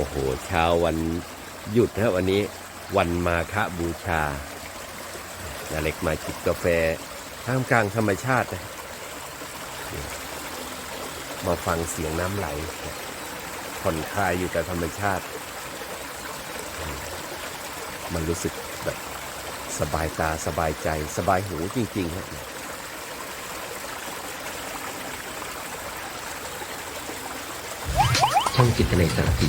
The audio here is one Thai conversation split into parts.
โอ้โหเช้าวันหยุดนะวันนี้วันมาฆบูชานาเล็กมาจิบกาแฟท่ามกลางธรรมชาตินะมาฟังเสียงน้ำไหลผ่อนคลายอยู่กับธรรมชาติ มันรู้สึกแบบสบายตาสบายใจสบายหูจริงๆครับช่องจิตในสารพี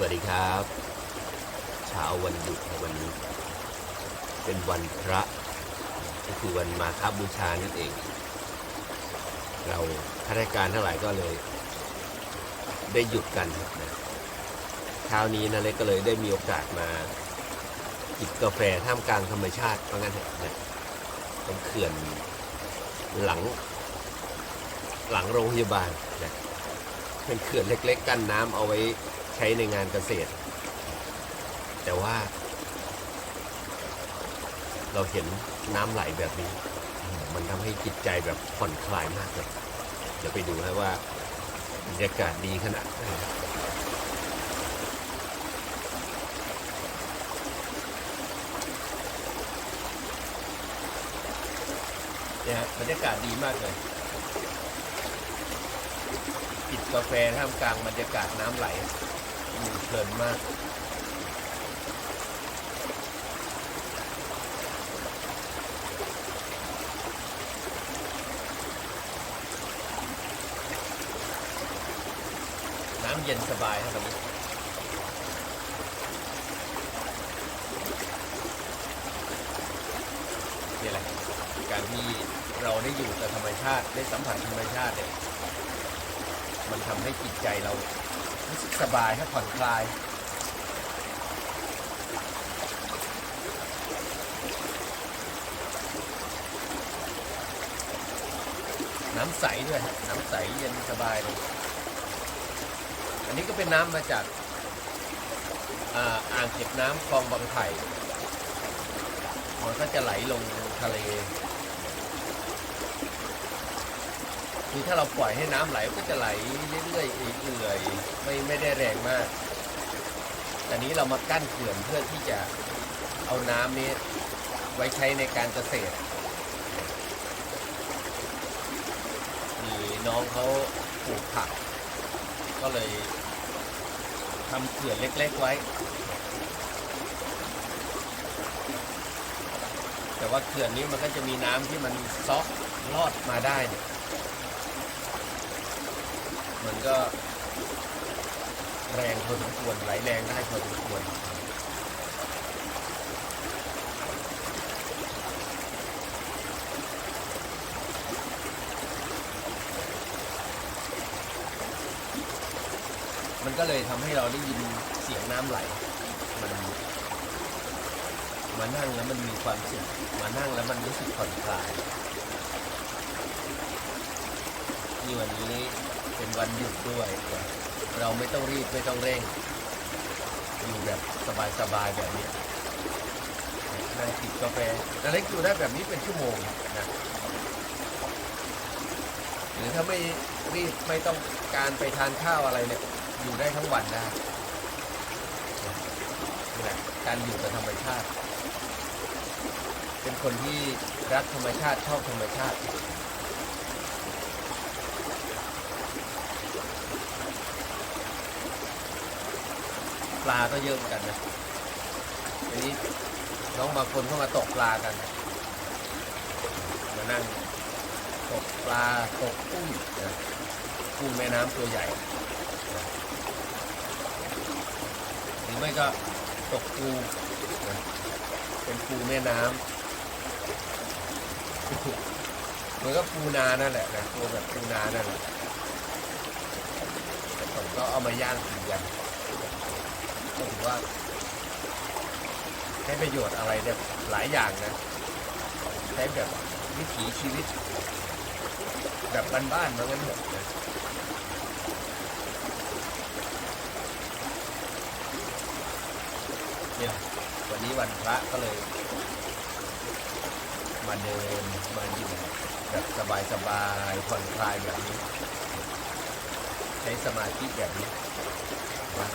วัสดีครับเช้าวันหยุดวันนี้ เป็นวันพระ ก็คือวันมาคบูชานั่นเอง เราข้าราชการทั้งหลายก็เลย ได้หยุดกันนะเช้านี้นะเล็กก็เลยได้มีโอกาสมาจิบกาแฟท่ามกลางธรรมชาติเพราะงั้นเถอะนะตรงเขื่อนหลัง หลังโรงพยาบาลนะเป็นเขื่อนเล็ก ๆ กั้นน้ำเอาไว้ ช้ในงานเกษตร แต่ว่า เราเห็นน้ำไหลแบบนี้ มันทำให้จิตใจแบบผ่อนคลายมากเลยเดี๋ยวไปดูนะว่าบรรยากาศดีขนาดไหนเนี่ยฮะบรรยากาศดีมากเลยจิบกาแฟท่ามกลางบรรยากาศน้ำไหล เพลินมากน้ำเย็นสบายครับวันนี้นี่แหละการที่เราได้อยู่กับธรรมชาติได้สัมผัสธรรมชาติเนี่ยมันทำให้จิตใจเรา รู้สึกสบายให้ผ่อนคลายน้ำใสด้วยน้ำใสเย็นสบายเลยอันนี้ก็เป็นน้ำมาจากอ่าอ่างเก็บน้ำคลองบางไผ่มันก็จะไหลลงทะเลคือถ้าเราปล่อยให้น้ำไหลก็จะไหลเรื่อยๆเอื่อยๆ ไม่ไม่ได้แรงมากแต่นี้เรามากั้นเขื่อนเพื่อที่จะเอาน้ำนี้ไว้ใช้ในการเกษตร มีน้องเขาปลูกผัก ก็เลยทำเขื่อนเล็กๆไว้ แต่ว่าเขื่อนนี้มันก็จะมีน้ำที่มันซอกลอดมาได้เนี่ยมันก็ แรงพอสมควรไหลแรงได้พอสมควรมันก็เลยทำให้เราได้ยินเสียงน้ำไหล มันมานั่งแล้วมันมีความสุขมานั่งแล้วมันรู้สึกผ่อนคลาย นี่วันนี้เป็นวันหยุดด้วยนะ เราไม่ต้องรีบไม่ต้องเร่ง อยู่แบบสบายๆแบบนี้นั่งจิบกาแฟนาเล็กอยู่ได้แบบนี้เป็นชั่วโมงนะหรือถ้าไม่รีบไม่ต้องการไปทานข้าวอะไรเนี่ยอยู่ได้ทั้งวันได้นี่แหละการอยู่กับธรรมชาติ เป็นคนที่รักธรรมชาติชอบธรรมชาติ ลาก็เยอะเหมือนกันนะทีนี้น้องบางคนเข้ามาตกปลากัน มานั่งตกปลาตกกุ้งนะปูแม่น้ำตัวใหญ่หรือไม่ก็ตกปูนะเป็นปูแม่น้ำเหมือนกับปูนานั่นแหละนะตัวแบบปูนานั่นแหละแต่ผมก็เอามาย่างกินกัน ถือว่าใช้ประโยชน์อะไรเนี่ยหลายอย่างนะ ใช้แบบวิถีชีวิต แบบบ้านๆมางั้นเถอะนะเนี่ยวันนี้วันพระก็เลยมาเดินมาอยู่แบบสบายๆผ่อนคลายแบบนี้ ใช้สมาธิแบบนี้นะ